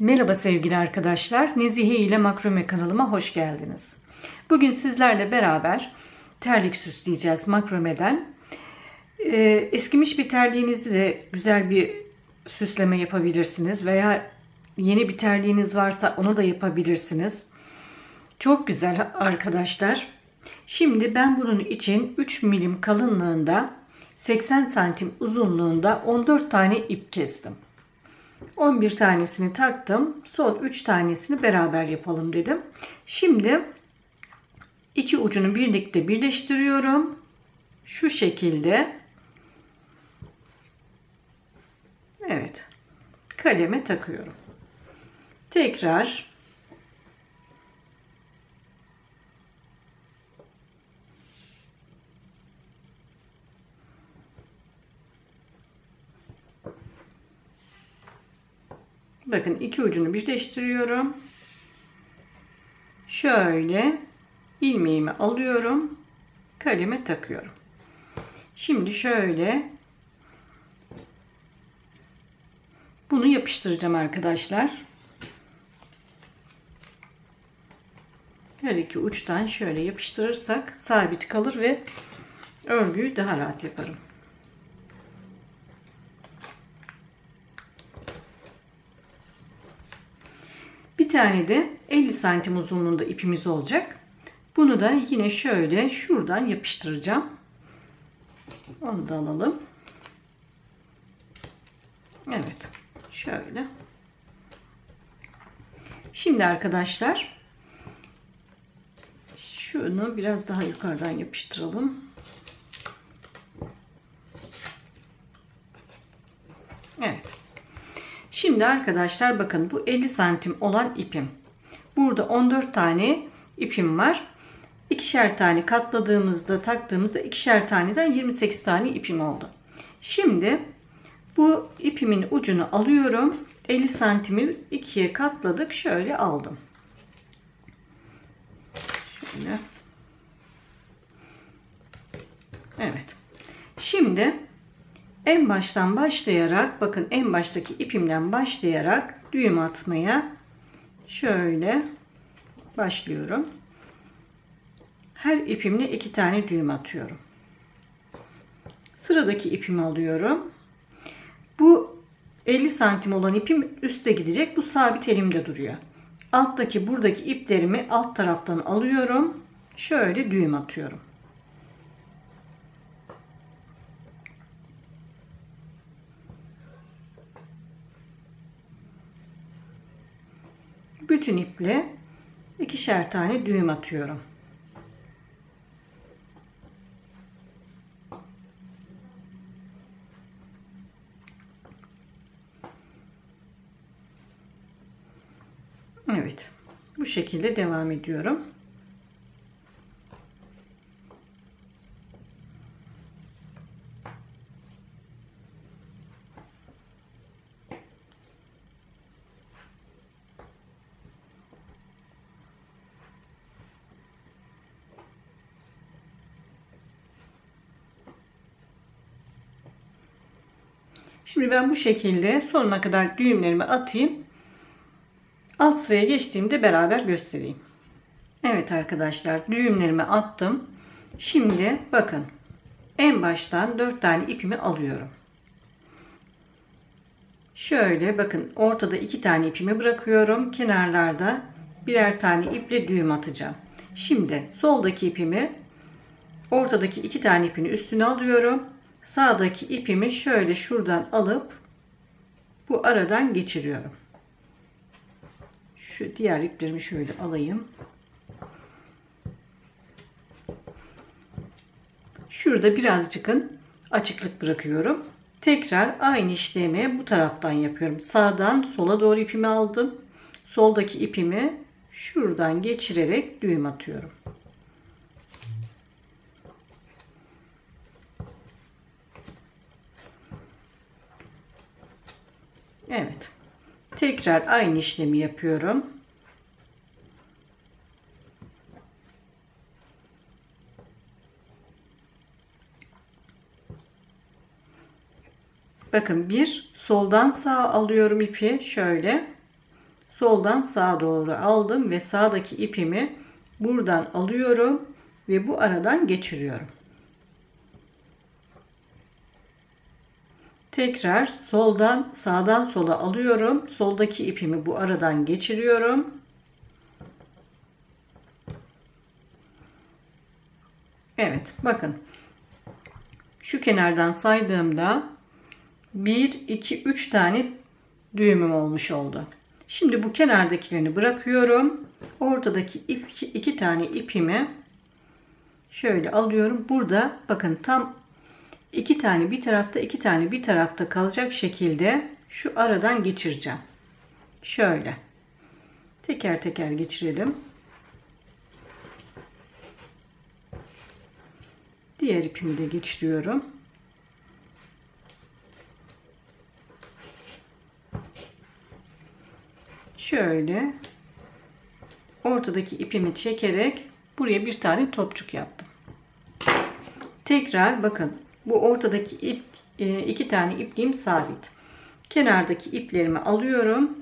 Merhaba sevgili arkadaşlar. Nezihe ile Makrome kanalıma hoş geldiniz. Bugün sizlerle beraber terlik süsleyeceğiz makromeden. Ee, eskimiş bir terliğinizi de güzel bir süsleme yapabilirsiniz veya yeni bir terliğiniz varsa onu da yapabilirsiniz. Çok güzel arkadaşlar. Şimdi ben bunun için 3 milim kalınlığında 80 santim uzunluğunda 14 tane ip kestim. 11 tanesini taktım. Son 3 tanesini beraber yapalım dedim. Şimdi iki ucunu birlikte birleştiriyorum. Şu şekilde. Evet. Kaleme takıyorum. Tekrar Bakın iki ucunu birleştiriyorum. Şöyle ilmeğimi alıyorum. Kaleme takıyorum. Şimdi şöyle bunu yapıştıracağım arkadaşlar. Her iki uçtan şöyle yapıştırırsak sabit kalır ve örgüyü daha rahat yaparım. Bir tane de 50 santim uzunluğunda ipimiz olacak. Bunu da yine şöyle şuradan yapıştıracağım. Onu da alalım. Evet. Şöyle. Şimdi arkadaşlar şunu biraz daha yukarıdan yapıştıralım. Evet. Şimdi arkadaşlar bakın bu 50 santim olan ipim. Burada 14 tane ipim var. İkişer tane katladığımızda taktığımızda ikişer taneden 28 tane ipim oldu. Şimdi bu ipimin ucunu alıyorum. 50 santimi ikiye katladık. Şöyle aldım. Şöyle. Evet. Şimdi en baştan başlayarak bakın en baştaki ipimden başlayarak düğüm atmaya şöyle başlıyorum. Her ipimle iki tane düğüm atıyorum. Sıradaki ipimi alıyorum. Bu 50 santim olan ipim üste gidecek. Bu sabit elimde duruyor. Alttaki buradaki iplerimi alt taraftan alıyorum. Şöyle düğüm atıyorum. Bütün iple ikişer tane düğüm atıyorum. Evet. Bu şekilde devam ediyorum. Şimdi ben bu şekilde sonuna kadar düğümlerimi atayım. Alt sıraya geçtiğimde beraber göstereyim. Evet arkadaşlar düğümlerimi attım. Şimdi bakın en baştan 4 tane ipimi alıyorum. Şöyle bakın ortada 2 tane ipimi bırakıyorum. Kenarlarda birer tane iple düğüm atacağım. Şimdi soldaki ipimi ortadaki 2 tane ipini üstüne alıyorum sağdaki ipimi şöyle şuradan alıp bu aradan geçiriyorum. Şu diğer iplerimi şöyle alayım. Şurada birazcıkın açıklık bırakıyorum. Tekrar aynı işlemi bu taraftan yapıyorum. Sağdan sola doğru ipimi aldım. Soldaki ipimi şuradan geçirerek düğüm atıyorum. Evet. Tekrar aynı işlemi yapıyorum. Bakın bir soldan sağa alıyorum ipi şöyle. soldan sağa doğru aldım ve sağdaki ipimi buradan alıyorum ve bu aradan geçiriyorum. Tekrar soldan sağdan sola alıyorum. Soldaki ipimi bu aradan geçiriyorum. Evet bakın. Şu kenardan saydığımda 1 2 3 tane düğümüm olmuş oldu. Şimdi bu kenardakilerini bırakıyorum. Ortadaki iki, iki tane ipimi şöyle alıyorum. Burada bakın tam iki tane bir tarafta iki tane bir tarafta kalacak şekilde şu aradan geçireceğim. Şöyle. Teker teker geçirelim. Diğer ipimi de geçiriyorum. Şöyle ortadaki ipimi çekerek buraya bir tane topçuk yaptım. Tekrar bakın bu ortadaki ip e, iki tane ipliğim sabit. Kenardaki iplerimi alıyorum.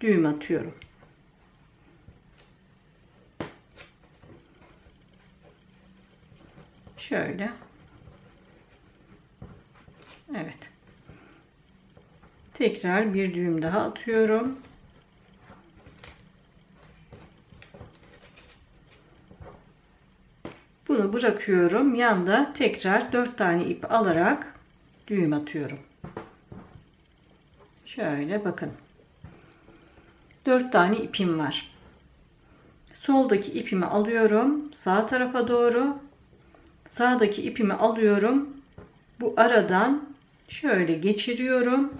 Düğüm atıyorum. Şöyle. Evet. Tekrar bir düğüm daha atıyorum. Bunu bırakıyorum. Yanda tekrar 4 tane ip alarak düğüm atıyorum. Şöyle bakın. 4 tane ipim var. Soldaki ipimi alıyorum. Sağ tarafa doğru. Sağdaki ipimi alıyorum. Bu aradan şöyle geçiriyorum.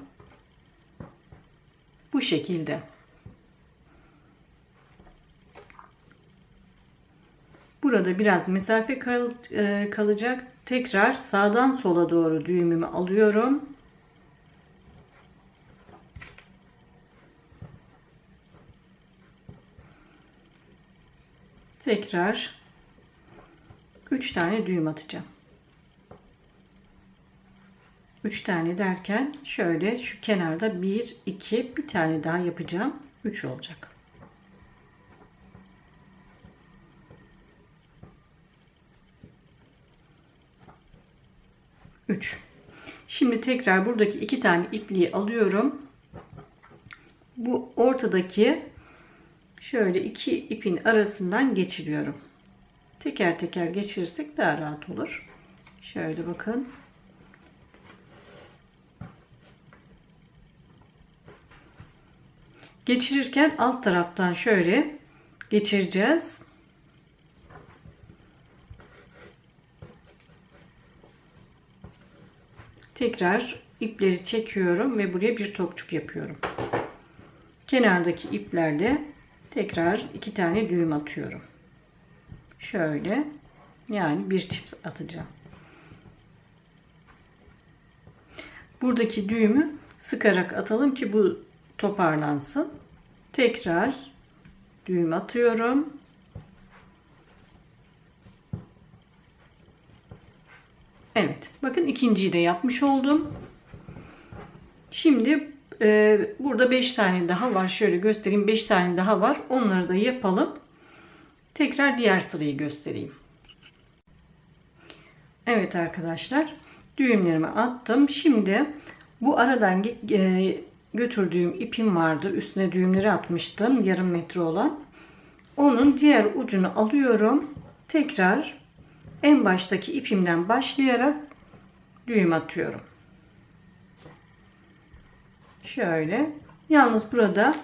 Bu şekilde. Burada biraz mesafe kal e, kalacak. Tekrar sağdan sola doğru düğümümü alıyorum. Tekrar 3 tane düğüm atacağım. 3 tane derken şöyle şu kenarda 1 2 bir tane daha yapacağım. 3 olacak. 3. Şimdi tekrar buradaki iki tane ipliği alıyorum. Bu ortadaki şöyle iki ipin arasından geçiriyorum. Teker teker geçirirsek daha rahat olur. Şöyle bakın. Geçirirken alt taraftan şöyle geçireceğiz. Tekrar ipleri çekiyorum ve buraya bir topçuk yapıyorum. Kenardaki iplerde tekrar iki tane düğüm atıyorum. Şöyle yani bir çift atacağım. Buradaki düğümü sıkarak atalım ki bu toparlansın. Tekrar düğüm atıyorum. Evet. Bakın ikinciyi de yapmış oldum. Şimdi e, burada 5 tane daha var. Şöyle göstereyim. 5 tane daha var. Onları da yapalım. Tekrar diğer sırayı göstereyim. Evet arkadaşlar. Düğümlerimi attım. Şimdi bu aradan e, götürdüğüm ipim vardı. Üstüne düğümleri atmıştım. Yarım metre olan. Onun diğer ucunu alıyorum. Tekrar en baştaki ipimden başlayarak düğüm atıyorum. Şöyle. Yalnız burada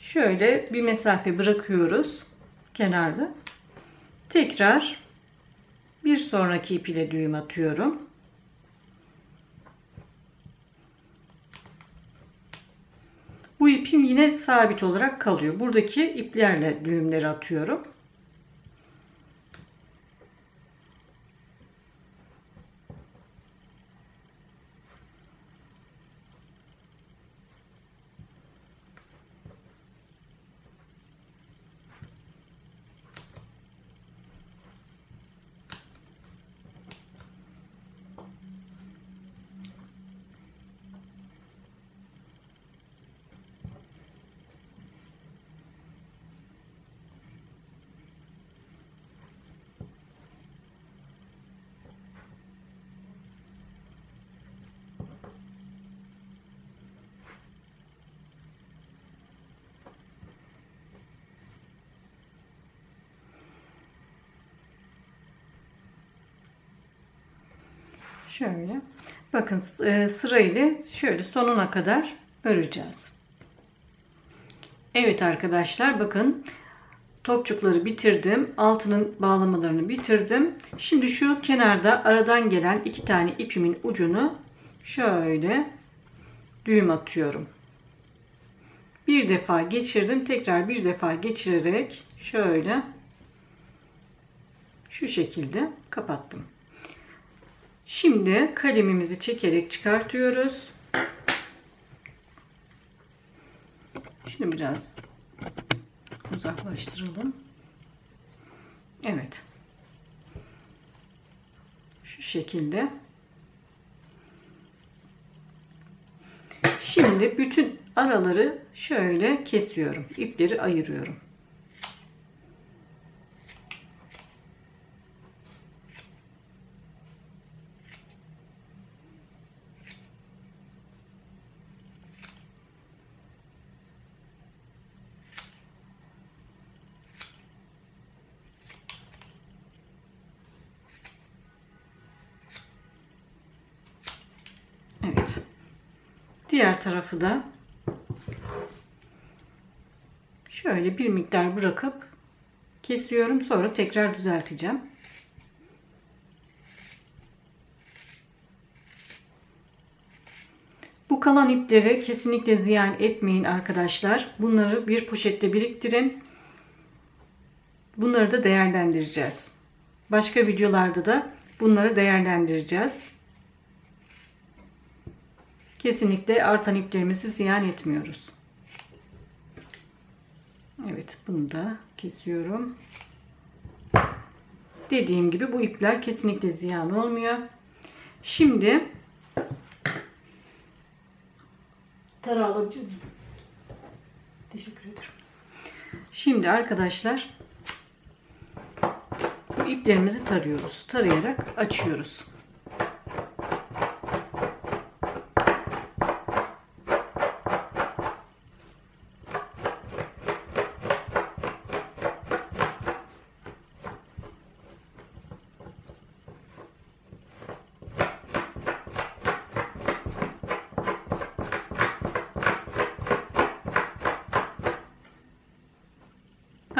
şöyle bir mesafe bırakıyoruz kenarda. Tekrar bir sonraki ip ile düğüm atıyorum. Bu ipim yine sabit olarak kalıyor. Buradaki iplerle düğümleri atıyorum. Şöyle. Bakın e, sırayla şöyle sonuna kadar öreceğiz. Evet arkadaşlar bakın topçukları bitirdim. Altının bağlamalarını bitirdim. Şimdi şu kenarda aradan gelen iki tane ipimin ucunu şöyle düğüm atıyorum. Bir defa geçirdim. Tekrar bir defa geçirerek şöyle şu şekilde kapattım. Şimdi kalemimizi çekerek çıkartıyoruz. Şunu biraz uzaklaştıralım. Evet. Şu şekilde. Şimdi bütün araları şöyle kesiyorum. İpleri ayırıyorum. Evet. Diğer tarafı da şöyle bir miktar bırakıp kesiyorum. Sonra tekrar düzelteceğim. Bu kalan ipleri kesinlikle ziyan etmeyin arkadaşlar. Bunları bir poşette biriktirin. Bunları da değerlendireceğiz. Başka videolarda da bunları değerlendireceğiz. Kesinlikle artan iplerimizi ziyan etmiyoruz. Evet bunu da kesiyorum. Dediğim gibi bu ipler kesinlikle ziyan olmuyor. Şimdi alabilir miyim? Teşekkür ederim. Şimdi arkadaşlar bu iplerimizi tarıyoruz. Tarayarak açıyoruz.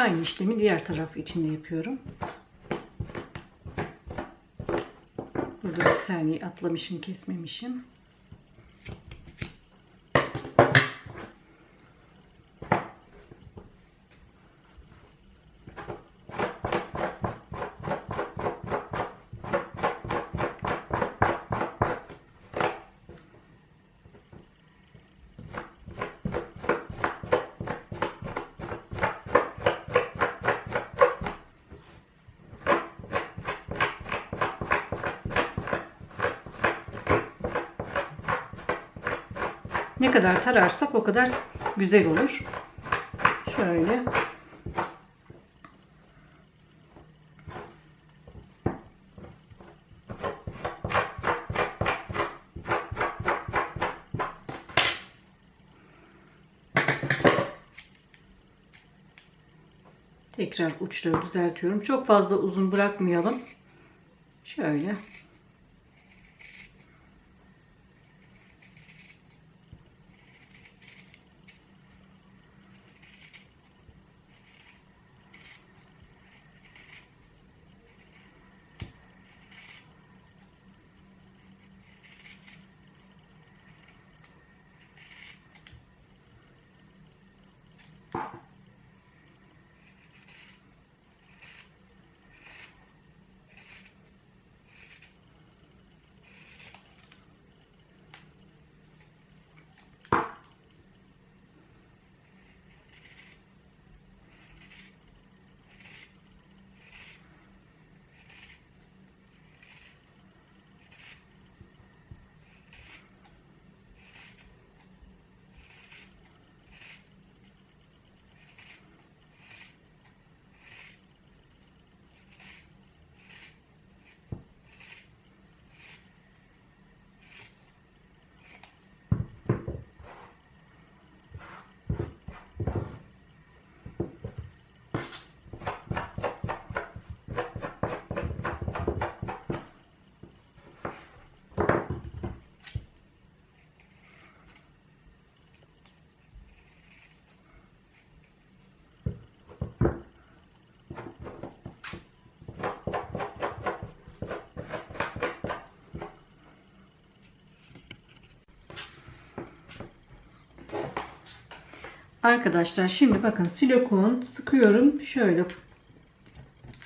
Aynı işlemi diğer taraf için de yapıyorum. Burada bir tane atlamışım, kesmemişim. Ne kadar tararsak o kadar güzel olur. Şöyle. Tekrar uçları düzeltiyorum. Çok fazla uzun bırakmayalım. Şöyle. Arkadaşlar şimdi bakın silikon sıkıyorum. Şöyle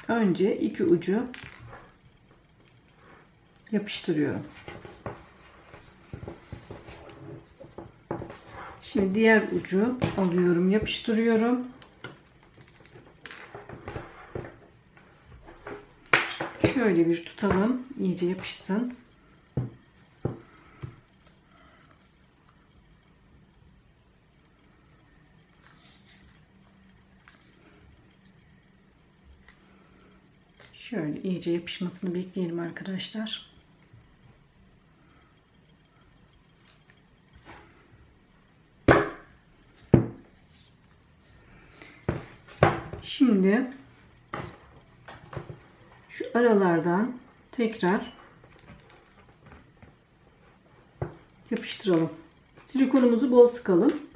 önce iki ucu yapıştırıyorum. Şimdi diğer ucu alıyorum, yapıştırıyorum. Şöyle bir tutalım, iyice yapışsın. Şöyle iyice yapışmasını bekleyelim arkadaşlar. Şimdi şu aralardan tekrar yapıştıralım. Silikonumuzu bol sıkalım.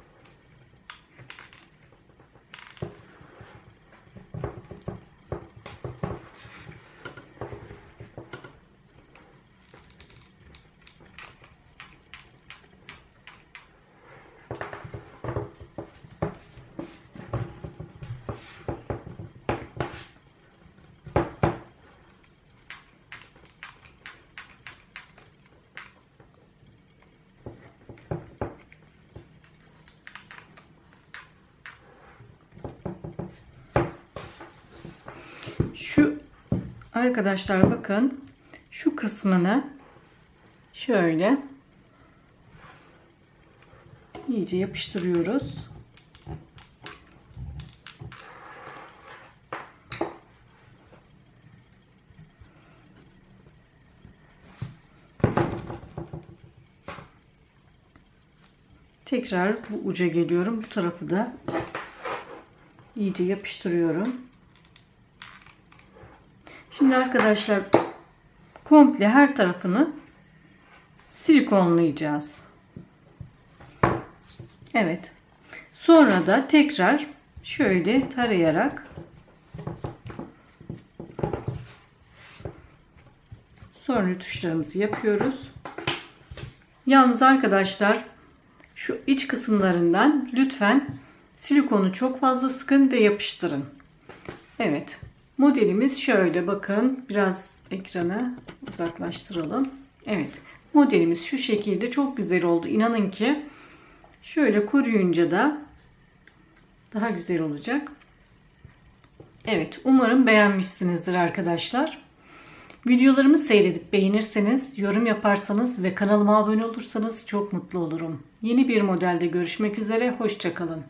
Şu arkadaşlar bakın şu kısmını şöyle iyice yapıştırıyoruz. Tekrar bu uca geliyorum. Bu tarafı da iyice yapıştırıyorum. Şimdi arkadaşlar komple her tarafını silikonlayacağız. Evet. Sonra da tekrar şöyle tarayarak sonra tuşlarımızı yapıyoruz. Yalnız arkadaşlar şu iç kısımlarından lütfen silikonu çok fazla sıkın ve yapıştırın. Evet. Modelimiz şöyle bakın. Biraz ekranı uzaklaştıralım. Evet. Modelimiz şu şekilde çok güzel oldu. İnanın ki şöyle koruyunca da daha güzel olacak. Evet. Umarım beğenmişsinizdir arkadaşlar. Videolarımı seyredip beğenirseniz, yorum yaparsanız ve kanalıma abone olursanız çok mutlu olurum. Yeni bir modelde görüşmek üzere. Hoşçakalın.